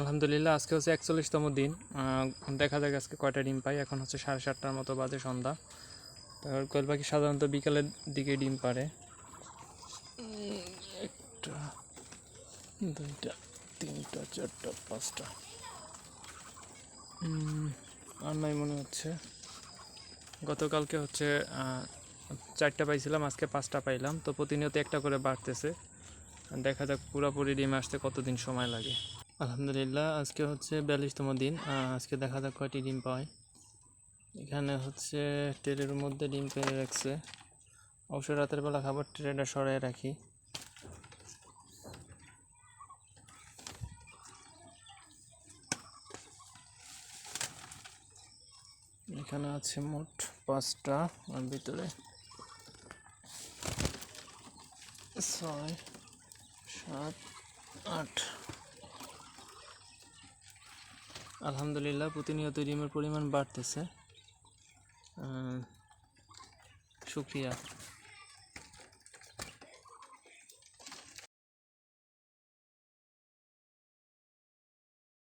আলহামদুলিল্লাহ, আজকে হচ্ছে একচল্লিশতম দিন। দেখা যাক আজকে কয়টা ডিম পাই। এখন হচ্ছে সাড়ে সাতটার মতো বাজে সন্ধ্যা। তারপর কোয়েল পাখি সাধারণত বিকালের দিকে ডিম পারে একটা, দুইটা, তিনটা, চারটা, পাঁচটা। আর নাই মনে হচ্ছে। গতকালকে হচ্ছে চারটা পাইছিলাম, আজকে পাঁচটা পাইলাম। তো প্রতিনিয়ত একটা করে বাড়তেছে। দেখা যাক পুরোপুরি ডিম আসতে কতদিন সময় লাগে। আলহামদুলিল্লাহ, আজকে হচ্ছে বিয়াল্লিশতম দিন। আজকে দেখা যাক কয়টি ডিম পায় এখানে হচ্ছে ট্রের মধ্যে ডিম পেয়ে রাখছে। অবশ্য রাতের বেলা খাবার ট্রেটা সরাই রাখি। এখানে আছে মোট পাঁচটা, আর ভিতরে ছয়, সাত, আট। আলহামদুলিল্লাহ প্রতিনিয়ত ডিমের পরিমাণ বাড়তেছে। শুক্রিয়া।